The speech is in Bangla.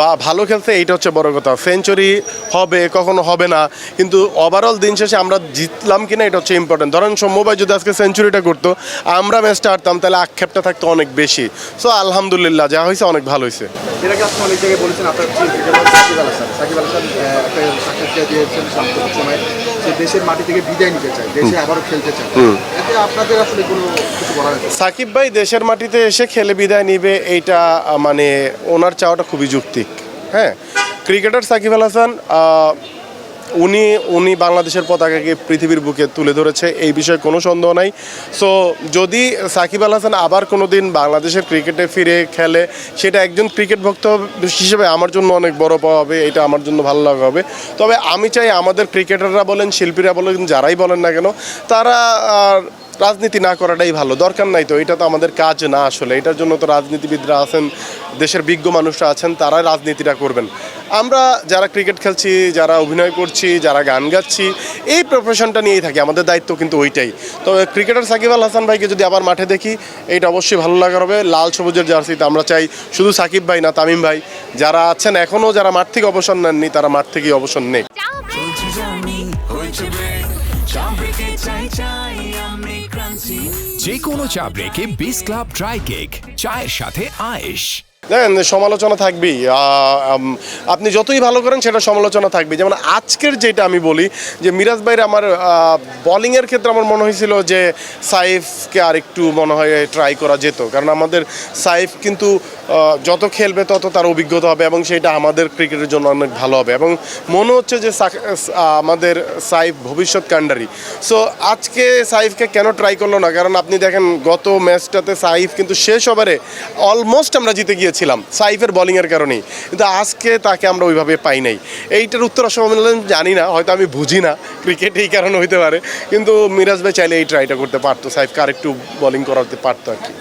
বা ভালো খেলছে, এইটা হচ্ছে বড় কথা। সেঞ্চুরি হবে, কখনো হবে না। কিন্তু ওভারঅল দিন শেষে আমরা জিতলাম কিনা, এটা হচ্ছে ইম্পর্টেন্ট ধরেন সৌম্যবাই যদি আজকে সেঞ্চুরিটা করতো আমরা ম্যাচটা হারতাম, তাহলে আক্ষেপটা থাকতো অনেক বেশি। সো আলহামদুলিল্লাহ, যা হয়েছে অনেক ভালো হয়েছে। সাক্ষাৎকার দিয়েছেন সাম্প্রতিক সময় যে দেশের মাটি থেকে বিদায় নিতে চায় দেশে আবারও খেলতে চায়। এতে আপনাদের আসলে কোনো কিছু বলার সাকিব ভাই দেশের মাটিতে এসে খেলে বিদায় নিবে এইটা মানে ওনার চাওয়াটা খুবই যুক্তিক। হ্যাঁ ক্রিকেটার সাকিব আল হাসান উনি উনি বাংলাদেশের পতাকাকে পৃথিবীর বুকে তুলে ধরেছে, এই বিষয়ে কোনো সন্দেহ নাই। সো যদি সাকিব আল হাসান আবার কোনো দিন বাংলাদেশের ক্রিকেটে ফিরে খেলে, সেটা একজন ক্রিকেট ভক্ত হিসেবে আমার জন্য অনেক বড় পাওয়া হবে, এটা আমার জন্য ভালো লাগা হবে। তবে আমি চাই আমাদের ক্রিকেটাররা বলেন, শিল্পীরা বলেন, যারাই বলেন না কেন, তারা রাজনীতি না করাটাই ভালো। দরকার নাই তো, এটা তো আমাদের কাজ না আসলে। এটার জন্য তো রাজনীতিবিদরা আছেন, দেশের বিজ্ঞ মানুষরা আছেন, তারাই রাজনীতিটা করবেন। আমরা যারা ক্রিকেট খেলছি, যারা অভিনয় করছি, যারা গান গাচ্ছি, এই প্রফেশনটা নিয়েই থাকি। আমাদের দায়িত্ব কিন্তু ওইটাই। তবে ক্রিকেটার সাকিব আল হাসান ভাইকে যদি আবার মাঠে দেখি, এইটা অবশ্যই ভালো লাগার হবে। লাল সবুজের জার্সিতে আমরা চাই শুধু সাকিব ভাই না, তামিম ভাই। যারা আছেন এখনও, যারা মাঠ থেকে অবসর নেননি, তারা মাঠ থেকেই অবসর নেই যে কোনো চা ব্রেকে বিস ক্লাব ড্রাই কেক চায়ের সাথে আয়েশ। দেখেন, সমালোচনা থাকবেই। আপনি যতই ভালো করেন, সেটা সমালোচনা থাকবে যেমন আজকের যেটা আমি বলি, যে মিরাজ ভাইয়ের আমার বলিংয়ের ক্ষেত্রে আমার মনে হয়েছিল যে সাইফকে আর একটু মনে হয় ট্রাই করা যেত। কারণ আমাদের সাইফ কিন্তু যত খেলবে তত তার অভিজ্ঞতা হবে এবং সেটা আমাদের ক্রিকেটের জন্য অনেক ভালো হবে। এবং মনে হচ্ছে যে আমাদের সাইফ ভবিষ্যৎ কাণ্ডারি। সো আজকে সাইফকে কেন ট্রাই করল না? কারণ আপনি দেখেন, গত ম্যাচটাতে সাইফ কিন্তু শেষ ওভারে অলমোস্ট আমরা জিতে গিয়েছিলাম সাইফের বলিংয়ের কারণেই। কিন্তু আজকে তাকে আমরা ওইভাবে পাই নাই। এইটার উত্তর আসলে আমি জানি না, হয়তো আমি বুঝি না ক্রিকেট এই কারণে হইতে পারে। কিন্তু মিরাজ ভাই চাইলে এই ট্রাইটা করতে পারতো, সাইফকে আরেকটু বলিং করাতে পারতো আর কি।